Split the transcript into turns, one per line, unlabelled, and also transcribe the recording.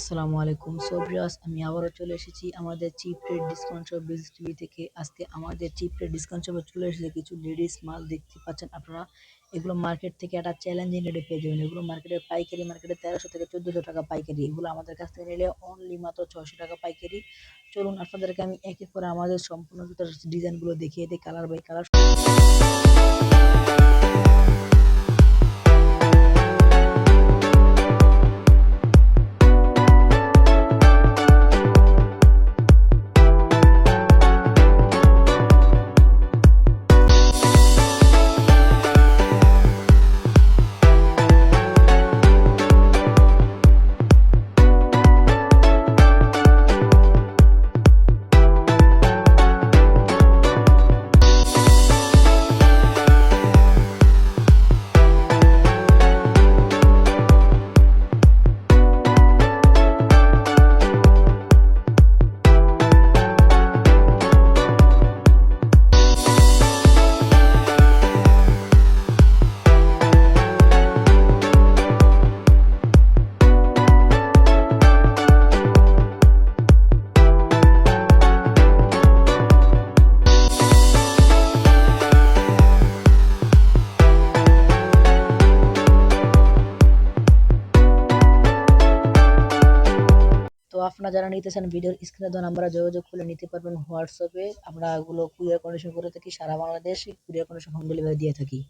আসসালামু আলাইকুম। সোব্রিয়াস আমি আবারও চলে এসেছি আমাদের cheap rate discount shop biz TV থেকে। আজকে আমাদের চিপ রেট ডিসকাউন্ট শপে চলে এসেছে কিছু লেডিস মাল দেখতে পাচ্ছেন আপনারা। এগুলো মার্কেট থেকে একটা চ্যালেঞ্জিং রেটে পেয়ে যাবেন। এগুলো মার্কেটে পাইকারি মার্কেটে তেরোশো থেকে চোদ্দোশো টাকা পাইকারি। এগুলো আমাদের কাছ থেকে নিলে অনলি মাত্র ছশো টাকা পাইকারি। চলুন আপনাদেরকে আমি এক করে আমাদের সম্পূর্ণ ডিজাইনগুলো দেখিয়ে দিই কালার বাই কালার আপনারা যারা নিতে চান ভিডিওর স্ক্রিনে দেওয়া নাম্বারে যোগাযোগ করে নিতে পারবেন হোয়াটসঅ্যাপে আমরা এগুলো কুরিয়ার কন্ডিশন করে থাকি, সারা বাংলাদেশে কুরিয়ার কন্ডিশন হোম ডেলিভারি দিয়ে থাকি।